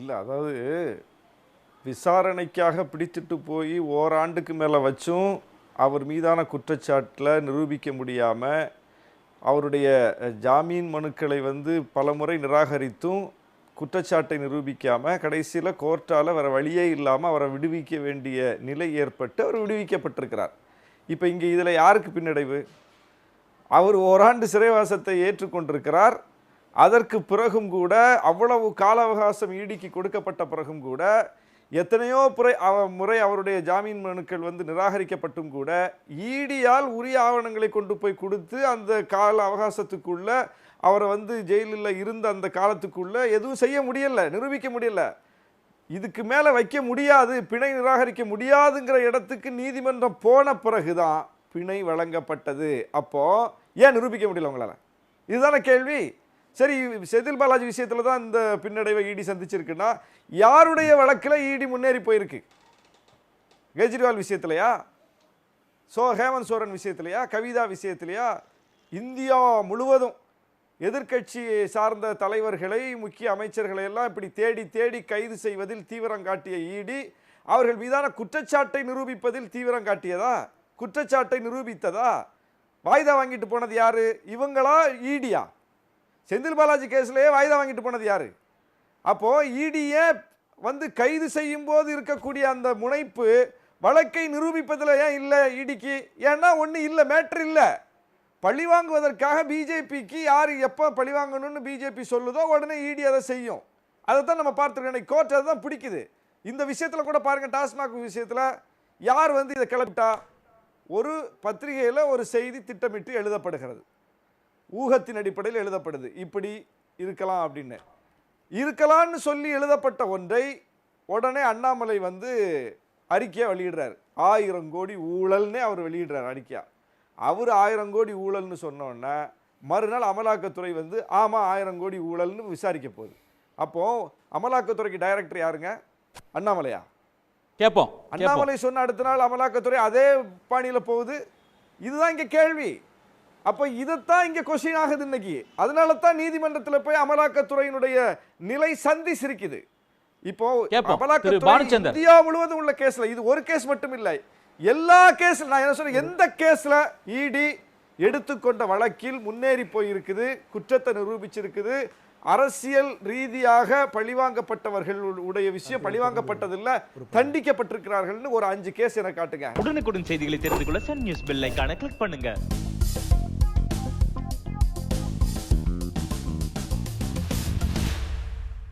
இல்லை அதாவது விசாரணைக்காக பிடித்துட்டு போய் ஓராண்டுக்கு மேலே வச்சும் அவர் மீதான குற்றச்சாட்டில் நிரூபிக்க முடியாமல் அவருடைய ஜாமீன் மனுக்களை வந்து பலமுறை நிராகரித்தும் குற்றச்சாட்டை நிரூபிக்காமல் கடைசியில் கோர்ட்டால் வேறு வழியே இல்லாமல் அவரை விடுவிக்க வேண்டிய நிலை ஏற்பட்டு அவர் விடுவிக்கப்பட்டிருக்கிறார். இப்போ இங்கே இதில் யாருக்கு பின்னடைவு? அவர் ஓராண்டு சிறைவாசத்தை ஏற்றுக்கொண்டிருக்கிறார். அதற்கு பிறகும் கூட அவ்வளவு கால அவகாசம் ஈடிக்கு கொடுக்கப்பட்ட பிறகும் கூட எத்தனையோ புறை அவ முறை அவருடைய ஜாமீன் மனுக்கள் வந்து நிராகரிக்கப்பட்டும் கூட ஈடியால் உரிய ஆவணங்களை கொண்டு போய் கொடுத்து அந்த கால அவகாசத்துக்குள்ள அவரை வந்து ஜெயிலில் இருந்த அந்த காலத்துக்குள்ள எதுவும் செய்ய முடியல நிரூபிக்க முடியல. இதுக்கு மேலே வைக்க முடியாது பிணை நிராகரிக்க முடியாதுங்கிற இடத்துக்கு நீதிமன்றம் போன பிறகுதான் பிணை வழங்கப்பட்டது. அப்போ ஏன் நிரூபிக்க முடியல உங்களால்? இதுதானே கேள்வி? சரி செதில் பாலாஜி விஷயத்தில் தான் இந்த பின்னடைவை ஈடி சந்திச்சிருக்குன்னா யாருடைய வழக்கில் ஈடி முன்னேறி போயிருக்கு? கெஜ்ரிவால் விஷயத்திலையா? சோ ஹேமந்த் சோரன் விஷயத்திலையா? கவிதா விஷயத்திலையா? இந்தியா முழுவதும் எதிர்க்கட்சி சார்ந்த தலைவர்களை முக்கிய அமைச்சர்களை எல்லாம் இப்படி தேடி தேடி கைது செய்வதில் தீவிரம் காட்டிய ஈடி அவர்கள் மீதான குற்றச்சாட்டை நிரூபிப்பதில் தீவிரம் காட்டியதா? குற்றச்சாட்டை நிரூபித்ததா? வாய்தா வாங்கிட்டு போனது யாரு? இவங்களா ஈடியா செந்தில் பாலாஜி கேஸ்லேயே வாய்தா வாங்கிட்டு போனது யாரு? அப்போ இடியே வந்து கைது செய்யும் போது இருக்கக்கூடிய அந்த முனைப்பு வழக்கை நிரூபிப்பதில் ஏன் இல்லை இடிக்கு ஏன்னா ஒன்று இல்லை மேட்ரு இல்லை. பழி வாங்குவதற்காக பிஜேபிக்கு யார் எப்போ பழி வாங்கணும்னு பிஜேபி சொல்லுதோ உடனே இடி அதை செய்யும். அதை தான் நம்ம பார்த்துருக்கோம். கோர்ட் அதை தான் பிடிக்குது. இந்த விஷயத்தில் கூட பாருங்கள் டாஸ்மாக் விஷயத்தில் யார் வந்து இதை கிளப்பிட்டா? ஒரு பத்திரிகையில் ஒரு செய்தி திட்டமிட்டு எழுதப்படுகிறது. ஊகத்தின் அடிப்படையில் எழுதப்படுது. இப்படி இருக்கலாம் அப்படின்னு. இருக்கலாம்னு சொல்லி எழுதப்பட்ட ஒன்றை உடனே அண்ணாமலை வந்து அறிக்கையை வெளியிடுறார். ஆயிரம் கோடி ஊழல்னே அவர் வெளியிடுறார் அறிக்கையா. அவர் ஆயிரம் கோடி ஊழல்னு சொன்ன உடனே மறுநாள் அமலாக்கத்துறை வந்து ஆமாம் ஆயிரம் கோடி ஊழல்னு விசாரிக்க போகுது. அப்போ அமலாக்கத்துறைக்கு டைரக்டர் யாருங்க? அண்ணாமலையா? கேட்போம் அண்ணாமலை சொன்ன அடுத்த நாள் அமலாக்கத்துறை அதே பாணியில போகுது. இதுதான் இங்க கேள்வி. அப்ப இதைத்தான் இங்க கொஸ்டின் ஆகுது இன்னைக்கு. அதனால தான் நீதிமன்றத்துல போய் அமலாக்கத்துறையினுடைய நிலை சந்தி சிரிக்குது. இப்போ அமலாக்கத்துறை. இந்தியா முழுவதும் உள்ள கேஸ்ல இது ஒரு கேஸ் மட்டும் இல்லை. எல்லா கேஸ்ல நான் என்ன சொல்றேன் எந்த கேஸ்ல இடி எடுத்துக்கொண்ட வழக்கில் முன்னேறி போயிருக்குது குற்றத்தை நிரூபிச்சிருக்குது அரசியல் ரீதியாக பழிவாங்கப்பட்டவர்கள் உடைய விஷயம் பழிவாங்கப்பட்டதில்ல தண்டிக்கப்பட்டிருக்கிறார்கள்னு ஒரு அஞ்சு கேஸ் எனக்கு காட்டுங்க. உடனுக்குடன் செய்திகளை தெரிந்து கொள்ள சன் நியூஸ் பெல் கிளிக் பண்ணுங்க.